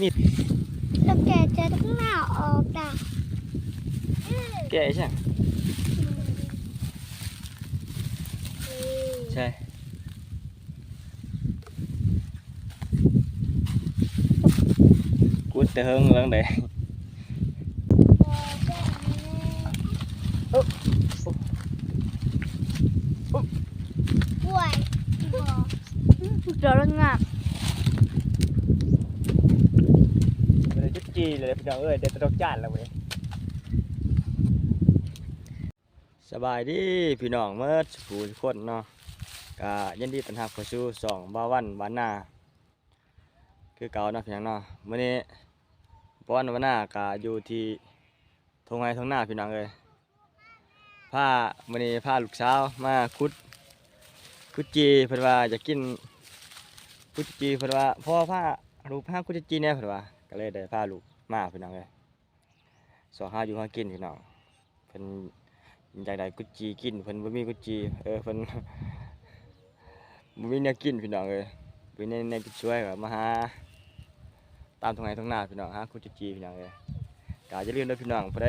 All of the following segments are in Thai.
มีดแล้วแกจะต้องหน้าออกด่ะแกะใช่ไหมใช่กูจะเฮิงเรื่องใด ป่วยบอก เดี๋ยวเรื่องงาม มันเลย จีเลยพี่น้องเอ้ยเดี๋ยวจะต้องจานแล้วเว้ยสบายดีพี่น้องเมื่อสกูทุกคนเนาะก็ยินดีต้อนรับเข้าสู่สองบาวันบานนาคือเก่าเนาะพี่น้องเนาะมื้อนี้บาวันบานนาก็อยู่ที่ทงไห้ทงหน้าพี่น้องเอ้ยพามื้อนี้พาลูกสาวมาขุดขุดจีเพิ่นว่าจะกินขุดจีเพิ่นว่าพ่อพาลูกพาขุดจีเนี่ยเพิ่นว่าก็เลยได้พาลูก มาพี่น้องเลยสอห้าอยู่ห้ากินพี่น้องเพิ่นอยากได้กุจีกินเพิ่นบ่มีกุจีเออเพิ่นบ่มีแนวกินพี่น้องเอ้ยเป็นในในช่วยก็มาหาตามตรงไหนตรงหน้าพี่น้องหากุจีพี่น้องเอ้ยก็อย่าลืมเด้อพี่น้องผู้ใด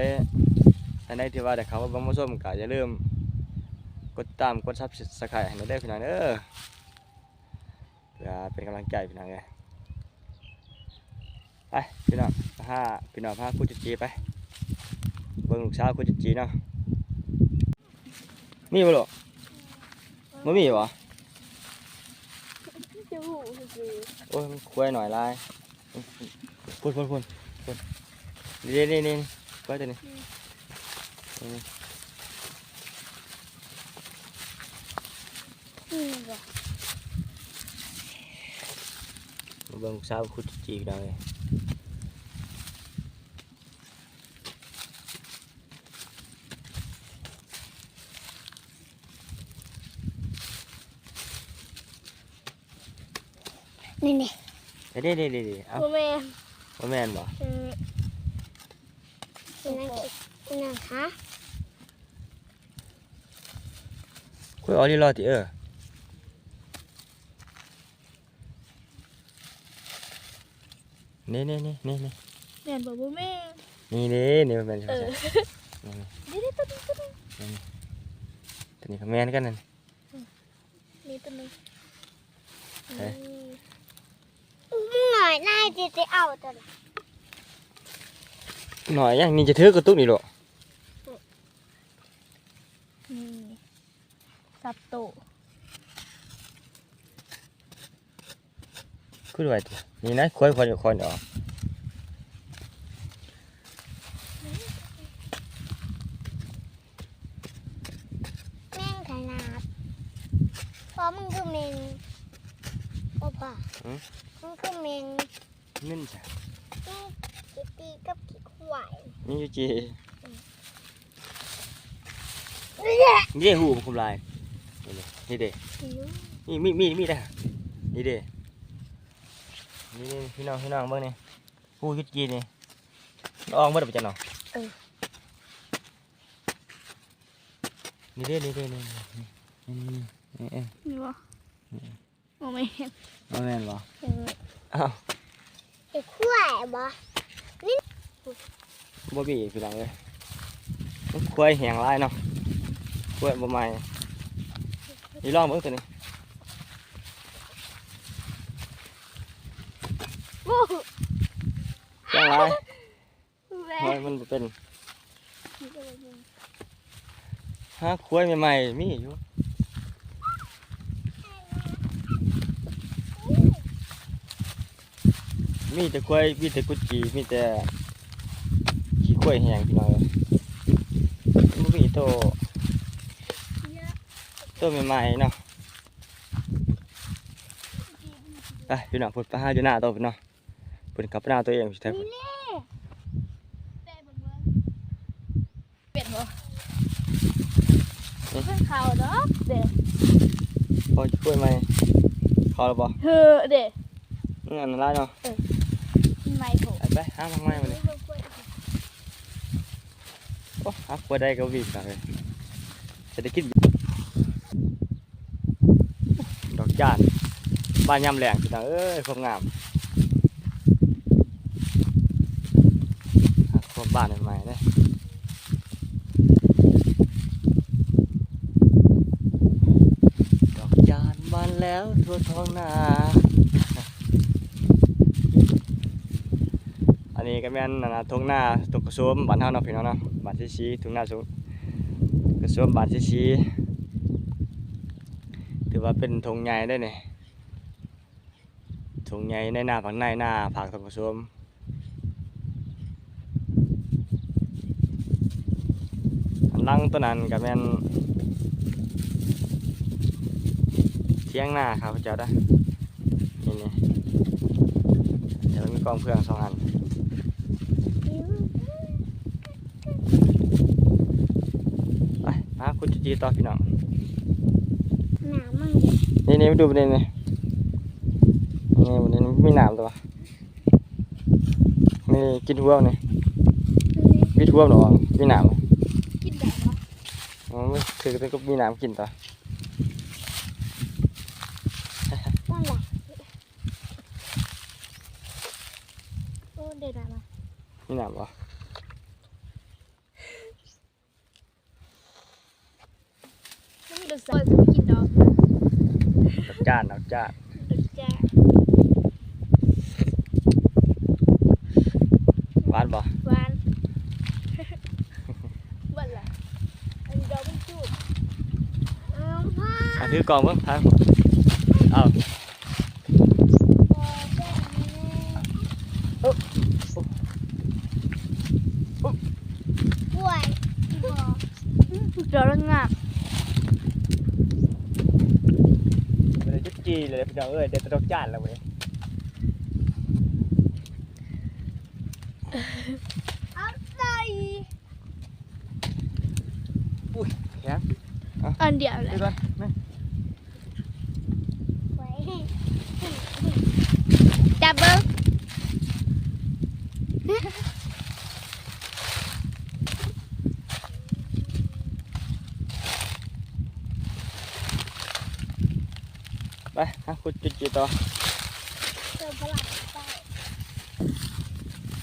ท่านใดที่ว่าได้เข้ามาบ่มาชมก็อย่าลืมกดติดตามกด Subscribe ให้หน่อยเด้พี่น้องเด้อเพื่อเป็นกำลังใจพี่น้องเอ้ย ไปพี่น้องพาพี่น้องพาคุณจิจีไปเบิ่งลูกสาวคุณจิจีเนาะมีบ่ลูกบ่มีบ่จะหูคือโอ้ยมันควายหน่อยลายพุ่นพุ่นพุ่นพุ่นนี่นี่นี่ควายตัวนี้นี่นี่บอกมาเบิ่งลูกสาวคุณจิจีพี่น้องเอ้ย นี่นี่ เด้เด้เด้เด้เอ้าโมเมนบ่แม่นบ่อืมนี่นั่งนี่นั่งฮะคุยเอาดีรอติเออนี่นี่นี่นี่นี่แมนบอกโมเมนนี่นี่นี่มันเป็นเออนี่นี่นี่นี่ตัวนึงตัวนึงตัวนี้ก็แม่นกันนั่นนี่ตัวนึงเอ๊ะมึงหน่ อยนายจะจะเอาตัวละหน่อยยังนี่จะถือกระตุกนี่หรอนี่สับโตคือไว้ตินี่นะค่อยค่อยค่อยออกแม่งขนาดเพราะมึงคือเมงโอ้ป่ะ มึงคือเมงนี่จ้ะนี่กิตีกับขี้ควายนี่อยู่จีนี่แหละนี่เด้หูมันคุมลายนี่เด้นี่เด้นี่มีมีมีได้อนี่เด้นี่เด้พี่น้องพี่น้องเบิ่งนี่หูอยู่จีนี่มันออกมาได้ปะจ๊ะเนาะนี่เด้นี่เด้นี่นี่นี่นี่เอ้ยนี่วะ โมเมนบ่แม่นบ่เอออ้าวไอ้ควายบ่บ่มีพี่น้องเอ้ยมันควายแห้งหลายเนาะควายบ่ใหม่นี่ลองเบิ่งตัวนี้โอ้โหแห้งหลายแม่เฮ้ยมันบ่เป็นฮะควายใหม่ๆมีอยู่ มีแต่ควายมีแต่กุดจีมีแต่ขี้ควายแห้งพี่น้องเอ้ยมันบ่มีโตโตใหม่ๆเนาะไปพี่น้องพุ่นไปหาอยู่หน้าโตพี่น้องพุ่นกลับไปหน้าตัวเองสิแท้พุ่นเป็ดบ่เพิ่งข่าวเนาะเด็กพอช่วยไหมเขาแล้วบ่เฮ้อเด็กนี่อันนั้น ไรเนาะไม่ถูกไปหาทำไมมันนี่โอ้หาควายได้ก็วิ่งกันเลยจะได้กินดอกจานบ้านยำแหลงพี่น้องเอ้ยความงามบ้านใหม่เลยดอกจานบานแล้วทั่วท้องนา อั นี้ก็แม่นนั่นนะทุ่งนาตุกกระโซมบ้านเฮาเนาะพี่น้องเนาะบ้านซีๆทุ่งนาสุกระโซมบ้านซีๆถือว่าเป็นทุ่งใหญ่ได้เนี่ยทุ่งใหญ่ในนาฝั่งในนาภาคตุกกระโซมอันหลังตัวนั้นก็แม่นเที่ยงนาครับเจ้าได้นี่นี่เดี๋ยวมีกองเพื่องสองอัน ไป หาคุณจีจีต่อพี่น้องหนามั่งนี่นี่มาดูประเด็นนี่นี่ประเด็นมีหนามตัวนี่กินหัวนี่วิดหัวหนอมีหนามกินได้เนาะอ๋อไม่คือก็มีหนามกินต่อนั่นแหละโอ้เด็ดอะนะมีหนามบ่ไปกินดอกดอกจ้านดอกจ้านดูจ้าหวานบ่หวานบ่ล่ะอันนี้ดอกมันจุดเอาพ่อถือกล่องเบิ่งทางเอา พอได้ไหมป่วยบ่ ดอกมันงาม ไม่ได้จุดจี เลยพี่น้องเอ้ยเด็ดแต่ดอกจ้านแล้วเว้ยเอาใส่แข็งอันเดียวเลดูยก่อนนี่ไว้จับเบิ้ง ไป หาคุณจีจีต่อเติมพลังไป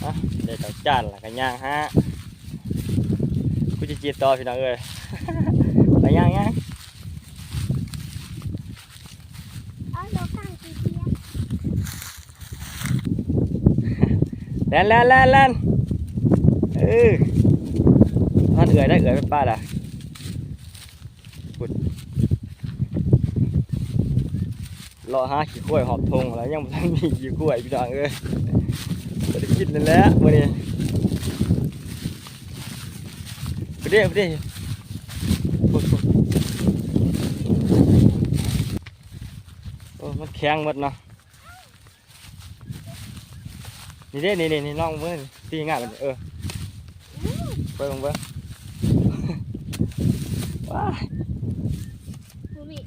อะเด็ดดอกจ้านล้วก็ย่างฮะคุณจีจีต่อพี่น้องเอ้ยไปย่างย่างแล่นแล่นแล่นแล่นเออพันเอื่อยได้เอื่อยเป็นป้าล่ะ รอหาขี้ข้วยหอบทงแล้วยังบ่ทันมีขี้ข้วยพี่น้องเอ้ยบ่ได้กินนั่นแหละมื้อนี้ไปเด้ไปเด้พุดพุดโอ้มันแข็งหมดเนาะนี่เด้นี่นี่นี่ลองเบิ่งตีง่ายมันเออเบิ่งเบิ่งว้ายมูมี่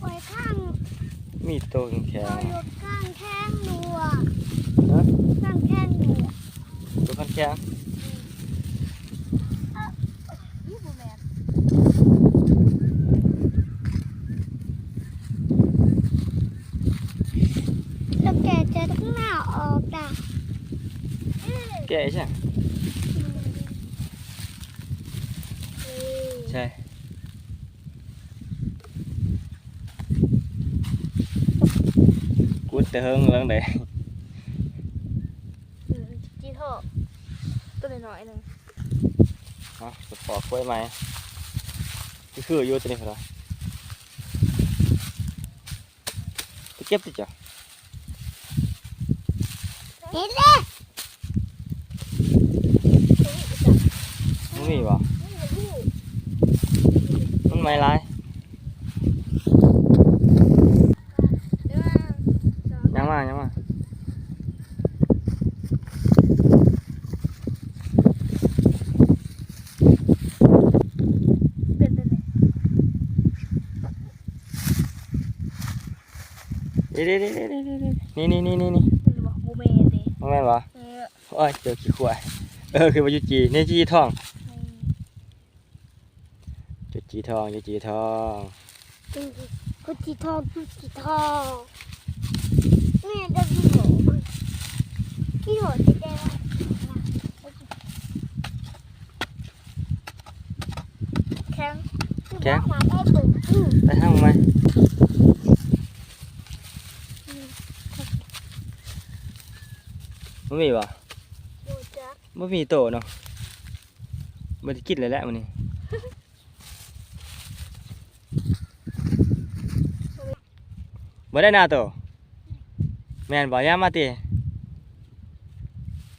ไว้ข้างมีตัวแข็งเอาอยู่ข้างแข้งหนูอะๆฮะข้างแข้งหนูอะตัวแข็งนี่บูแมนแล้วแกจะต้องหน้าออกด่ะๆแก่ใช่ใช่กูด แต่เฮิงเรื่องใดอืมจีโทตัวน้อยๆหนึ่งฮะสปอร์ตกล้วยไหมคือคืออยู่ตัวนี้เหรอไปเก็บดิจ้ะเห็นเลยตัวนี้อีกอะมันมีบ่นี่ลูกมันไม่ร้าย เดี๋ยวมาสอง ยัง มายังมาเป็นเป็นเลยเดี๋ยวเดี๋ยวเดี๋ยวเดี๋ยวเดี๋ยวเดี๋ยวนี่นี่นี่นี่นี่มันบอกบูแมนเด้มันแม่นบ่เออโอ้ยเจอขี้ขวายเออคือว่าอยุจีนี่จีทองนี่จุจีทองจุจีทองกุจิทองกุจิทอง แม่ได้ขี้หนูขี้หนูจะได้ไหมแข็งแข็งไปหางไหมมันมีป่ไม่มีโตเนาะไม่นจะกินเลยแหละมันนี่บ่ได้นาโต แม่นบ่ยามาติ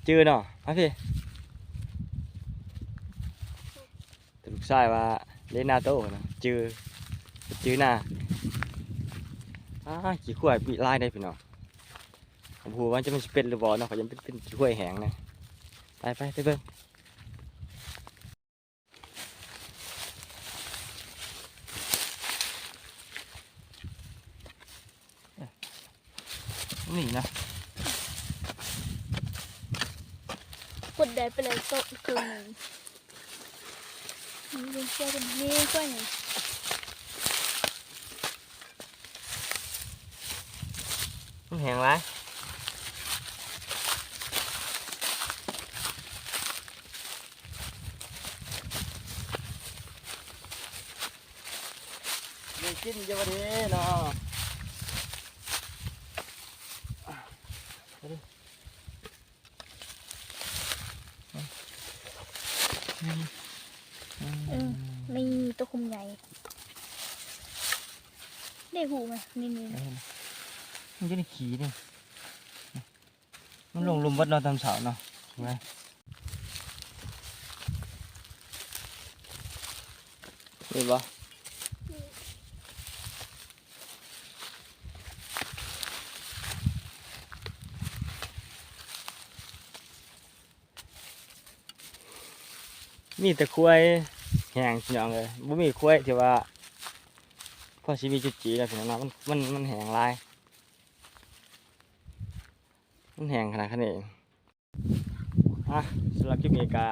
จื้อเนาะมาพี่ลูกชายว่าเล่นนาโตนะจื้อจื้อหน้าอ้าขี้ข่วยปีลายได้พี่น้องผมพูว่าจะมันสิเป็นหรือบ่เนาะเขายังเป็นขี้ข่วยแหงนะไปไปไปเบิ่ง นี่นะกดได้ไปเลยโต๊ะครึ่งหนึงนี่เป็นเสื้อเป็นนี่ก็อย่างมันแห้งไรมีกินเยอะดีเนาะ เออ นี่ตัวคุมใหญ่ได้หูไหมนี่นี่มันจะได้ขี่นี่มันลงหลุมวัดเราทำเสาเนาะเห็นไหมนี่ปะ มีแต่คุ้ยแห้งพี่น้องเลยบ่มีคุ้ยที่ว่าพอชีวิตจุดจีแล้วพี่น้องเนะมันมันมันแห้งลายมันแห้งขนาดนี้อะสำหรับคลิปนี้กะ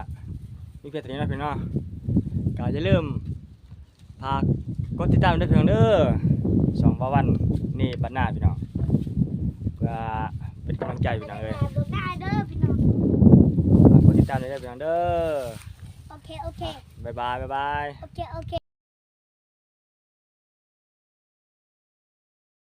มีเพียงเท่านี้นะพี่น้องกะอย่าลืมพากกดติดตามด้วยพี่น้องเด้อสองบาวันนี่บัดหน้าพี่น้องเพื่อเป็นกำลังใจพี่น้องเอ้ยกได้เด้อพี่น้องฝากกดติดตามด้วยเพี่น้องเด้อ เคโอเค บ๊ายบายบ๊ายบาย โอเค โอเค